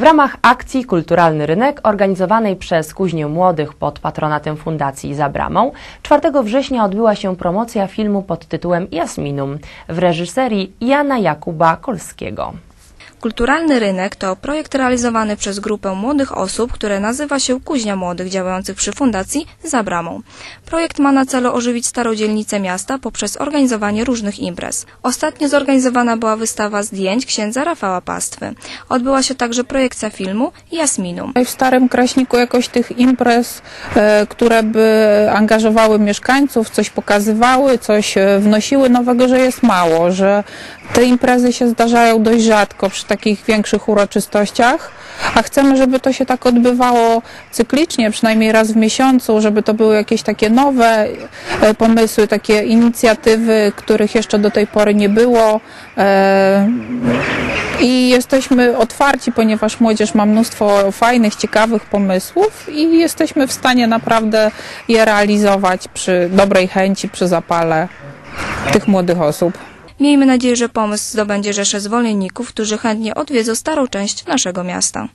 W ramach akcji Kulturalny Rynek organizowanej przez Kuźnię Młodych pod patronatem Fundacji Za Bramą 4 września odbyła się promocja filmu pod tytułem Jasminum w reżyserii Jana Jakuba Kolskiego. Kulturalny Rynek to projekt realizowany przez grupę młodych osób, które nazywa się Kuźnia Młodych, działających przy Fundacji Za Bramą. Projekt ma na celu ożywić starą dzielnicę miasta poprzez organizowanie różnych imprez. Ostatnio zorganizowana była wystawa zdjęć księdza Rafała Pastwy. Odbyła się także projekcja filmu Jasminum. W Starym Kraśniku jakoś tych imprez, e, które by angażowały mieszkańców, coś pokazywały, coś e, wnosiły nowego, że jest mało, że te imprezy się zdarzają dość rzadko takich większych uroczystościach, a chcemy, żeby to się tak odbywało cyklicznie, przynajmniej raz w miesiącu, żeby to były jakieś takie nowe e, pomysły, takie inicjatywy, których jeszcze do tej pory nie było. E, I jesteśmy otwarci, ponieważ młodzież ma mnóstwo fajnych, ciekawych pomysłów i jesteśmy w stanie naprawdę je realizować przy dobrej chęci, przy zapale tych młodych osób. Miejmy nadzieję, że pomysł zdobędzie rzeszę zwolenników, którzy chętnie odwiedzą starą część naszego miasta.